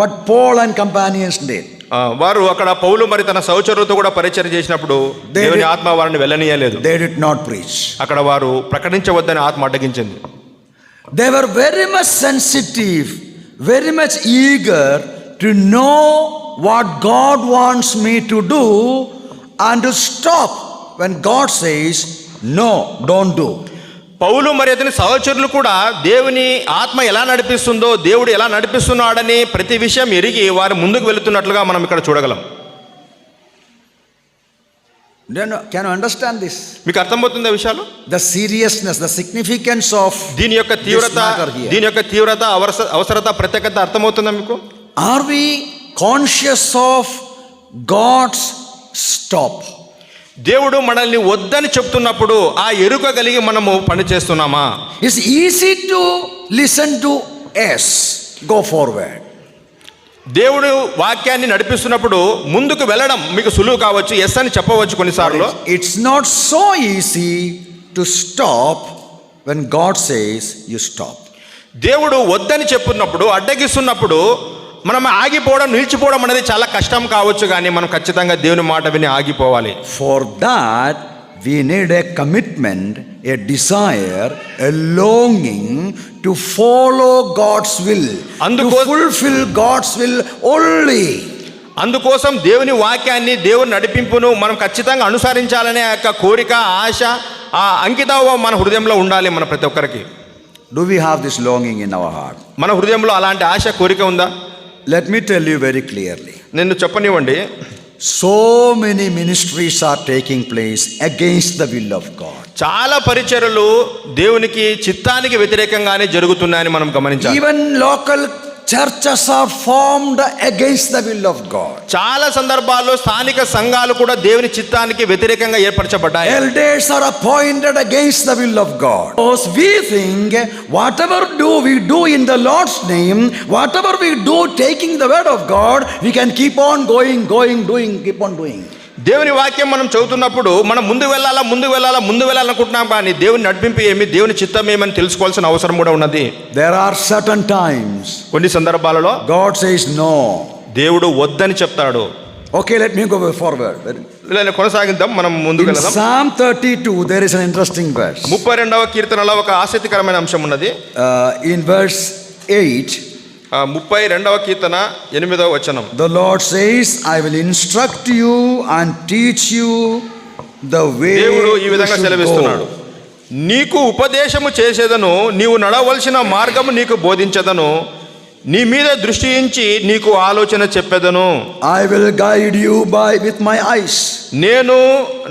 But Paul and companions they వారు అక్కడ పౌలు మరి తన సహచరులతో కూడా పరిచయం చేసినప్పుడు దేవుని ఆత్మ వారిని వెళ్ళనీయలేదు. దే డిడ్ నాట్ ప్రీచ్ అక్కడ వారు ప్రకటించవద్దని ఆత్మ అడ్డగించింది. They were very much sensitive very much eager to know what God wants me to do and stop when God says no don't do పౌలు మరి అతని సహచరులు కూడా దేవుని ఆత్మ ఎలా నడిపిస్తుందో దేవుడు ఎలా నడిపిస్తున్నాడని ప్రతి విషయం ఎరిగి వారు ముందుకు వెళుతున్నట్లుగా మనం ఇక్కడ చూడగలం you understand this? మీకు అర్థమవుతుంది విషయాలు The seriousness, the significance of దీని యొక్క తీవ్రత. దీని యొక్క తీవ్రత అవసర అవసరత ప్రత్యేకత అర్థమవుతుందా మీకు Are we conscious of God's stop? దేవుడు మనల్ని వద్దని చెప్తున్నప్పుడు ఆ ఎరుక కలిగి మనము పని చేస్తున్నామా It's easy to listen to S, go forward. దేవుడు వాక్యాన్ని నడిపిస్తున్నప్పుడు ముందుకు వెళ్ళడం మీకు సులువు కావచ్చు ఎస్ అని చెప్పవచ్చు కొన్నిసార్లు it's not so easy to stop when God says you stop. దేవుడు వద్దని చెప్పున్నప్పుడు అడ్డగిస్తున్నప్పుడు మనం ఆగిపోవడం నిలిచిపోవడం అనేది చాలా కష్టం కావచ్చు కానీ మనం ఖచ్చితంగా దేవుని మాట విని ఆగిపోవాలి that, we need a commitment, a desire, a longing to follow God's will, to అందుకో- fulfill God's will only. అందుకోసం దేవుని వాక్యాన్ని దేవుని నడిపింపును మనం ఖచ్చితంగా అనుసరించాలనే ఆ యొక్క కోరిక ఆశ ఆ అంకితభావం మన హృదయంలో ఉండాలి మన ప్రతి ఒక్కరికి Do we have this longing in our heart? మన హృదయంలో అలాంటి ఆశ కోరిక ఉందా let me tell you very clearly నిన్ను చెప్పనివ్వండి. So many ministries are taking place against the will of God చాలా పరిచయలు దేవునికి చిత్తానికి వ్యతిరేకంగానే జరుగుతున్నాయని మనం గమనించాలి. Even local churches are formed against the will of God. చాలా సందర్భాల్లో స్థానిక సంఘాలు కూడా దేవుని చిత్తానికి వ్యతిరేకంగా ఏర్పరచబడ్డాయి Elders are appointed against the will of God. Because we think whatever do we do in the Lord's name, whatever we do taking the word of God, we can keep on going, going, doing, keep on doing. దేవుని వాక్యం మనం చదువుతున్నప్పుడు మనం ముందు వెళ్ళాలా ముందు వెళ్ళాలా ముందు వెళ్ళాలనుకుంటున్నాం కానీ దేవుని నడిపింపు ఏమి దేవుని చిత్తం ఏమని తెలుసుకోవాల్సిన అవసరం కూడా ఉన్నది There are certain times కొన్ని సందర్భాలలో God says no. దేవుడు వద్దని చెప్తాడు Okay, let me go forward. ఇలా కొనసాగిద్దాం మనం ముందుకు In వెళదాం Psalm 32, there is an verse. ముప్పై రెండవ కీర్తనలో ఒక ఆసక్తికరమైన అంశం ఉన్నది verse 8, ఆ, ముప్పై రెండవ కీర్తన ఎనిమిదవ వచనం. The Lord says I will instruct you and teach you the way ఈ విధంగా సెలవిస్తున్నాడు. నీకు ఉపదేశము చేసేదను నీవు నడవలసిన మార్గము నీకు బోధించదను నీ మీద దృష్టి ఉంచి నీకు ఆలోచన చెప్పేదను. I will guide you by with my eyes నేను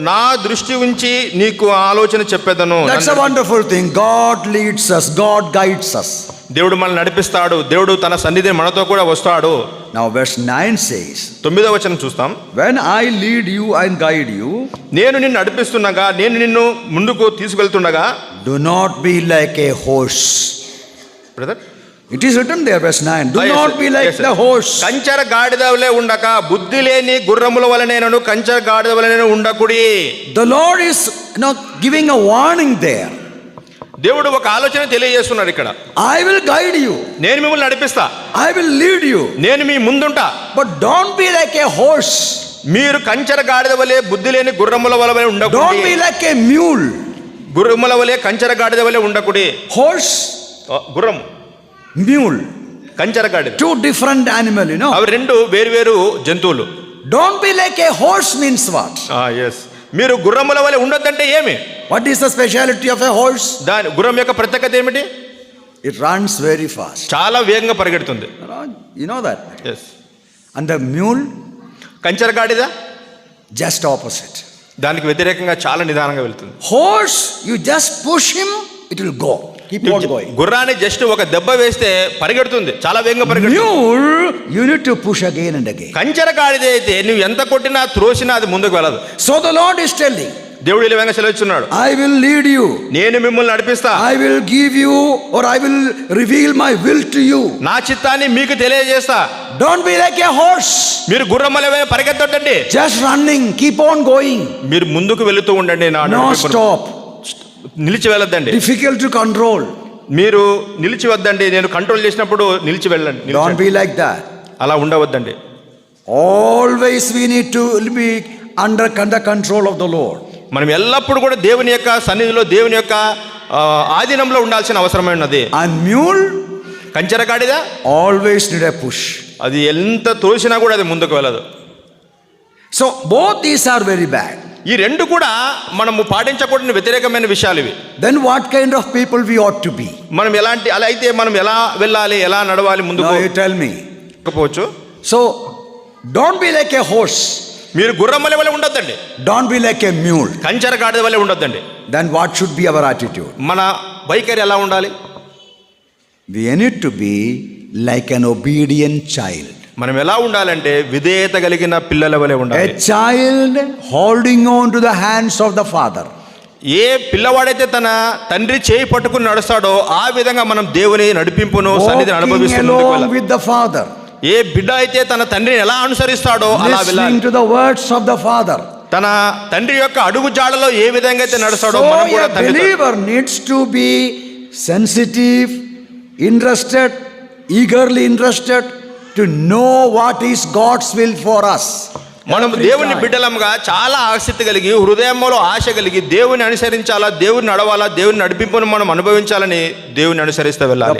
నా దృష్టి ఉంచి నీకు ఆలోచన చెప్పేదను. Wonderful thing God leads us. God guides us. దేవుడు మనల్ని నడిపిస్తాడు. దేవుడు తన సన్నిధి మనతో కూడా వస్తాడు. నౌ వెర్స్ నైన్ సేస్ తొమ్మిదో వచనం చూస్తాం. When I lead you I guide you నేను నిన్ను నడిపిస్తుండగా నేను నిన్ను ముందుకు తీసుకెళ్తుండగా do not be like a horse brother it is written the verse nine do not be like the horse కంచర గాడిదవలే ఉండక బుద్ధి లేని గుర్రముల వలనేనను కంచర గాడిదవలనేను ఉండకుడి. The Lord is now giving a warning there దేవుడు ఒక ఆలోచన తెలియజేస్తున్నాడు ఇక్కడ. I will guide you, నేను మిమ్మల్ని నడిపిస్తా. I will lead you, నేను మీ ముందుంటా. But don't be like a horse. మీరు కంచర గాడిద వలె బుద్ధి లేని గుర్రముల వలె Don't ఉండకుడి. Be like a mule. గుర్రముల వలె కంచర గాడిద వలె ఉండకుడి. Horse, ఆ, గుర్రం mule, కంచర గాడిద. Two different animal, you know. అవి రెండు వేరు జంతువులు. Don't be like a horse means what? Yes మీరు గుర్రముల వలె ఉండొద్దంటే ఏమి? What is the speciality of a horse? దాని గుర్రం యొక్క ప్రత్యేకత ఏమిటి It runs very fast. చాలా వేగంగా పరిగెడుతుంది You know, you know that. Yes And the mule, కంచర గాడిద just opposite. దానికి వ్యతిరేకంగా చాలా నిదానంగా వెళ్తుంది Horse, you just push him, it will go. Keep on going. గుర్రాన్ని జస్ట్ ఒక దెబ్బ వేస్తే పరిగెడుతుంది చాలా వేగంగా పరిగెడుతుంది Mule, you need to push again and again. కంచర గాడిద అయితే నువ్వు ఎంత కొట్టినా త్రోసినా అది ముందుకు వెళ్ళదు So the Lord is telling, దేవుడు ఇలా వెంగసలు వచ్చున్నాడు ఐ విల్ లీడ్ యు నేను మిమ్మల్ని నడిపిస్తా. I will give you or I will reveal my will to you నా చిత్తాన్ని మీకు తెలియజేస్తా. Don't be like a horse మీరు గుర్రం వలే just running keep on going మీరు ముందుకు వెళ్తూ ఉండండి నా నో స్టాప్ నిలిచి వెళ్ళొద్దండి. డిఫికల్ట్ టు కంట్రోల్ మీరు నిలిచి వద్దండి. నేను కంట్రోల్ చేసినప్పుడు నిలిచి వెళ్ళండి. డోంట్ బి లైక్ దట్ అలా ఉండవద్దండి. Always we need to be under under control of the Lord మనం ఎల్లప్పుడూ కూడా దేవుని యొక్క సన్నిధిలో దేవుని యొక్క ఆధీనంలో ఉండాల్సిన అవసరమైనది And mule కంచెరగాడిదా always need a push. అది ఎంత తోసినా కూడా అది ముందుకు వెళ్ళదు So both these are very bad. ఈ రెండు కూడా మనము పాటించకూడని వ్యతిరేకమైన విషయాలు ఇవి Then what kind of people we ought to be? మనం ఎలాంటి అలా అయితే మనం ఎలా వెళ్ళాలి ఎలా నడవాలి ముందుకు me. పోవచ్చు So don't be like a horse. మీరు గుర్రం వల్ల ఉండొద్దండి. Don't be like a mule కంచర గాడిద వల్ల ఉండొద్దండి. Then what should be our attitude మన బైకర్ ఎలా ఉండాలి? We need to be like an obedient child మనం ఎలా ఉండాలంటే విధేయత కలిగిన పిల్లల వలె ఉండాలి. Child holding on to the hands of the father ఏ పిల్లవాడైతే తన తండ్రి చేయి పట్టుకుని నడుస్తాడో ఆ విధంగా మనం దేవుని నడిపింపును సన్నిధిని అనుభవిస్తున్నాం విత్ ద ఫాదర్ ఏ బిడ్డ అయితే తన తండ్రిని ఎలా అనుసరిస్తాడో అలా వెళ్ళాలి to the words of the father. తన తండ్రి యొక్క అడుగు జాడలో ఏ విధంగా అయితే నడుస్తాడో మనం కూడా believer needs to be sensitive, interested, eagerly interested to know what is God's will for us. మనం దేవుని time. బిడ్డలముగా చాలా ఆసక్తి కలిగి హృదయంలో ఆశ కలిగి దేవుని అనుసరించాలా దేవుని నడవాలా దేవుని నడిపింపును మనం అనుభవించాలని దేవుని అనుసరిస్తూ వెళ్ళాలి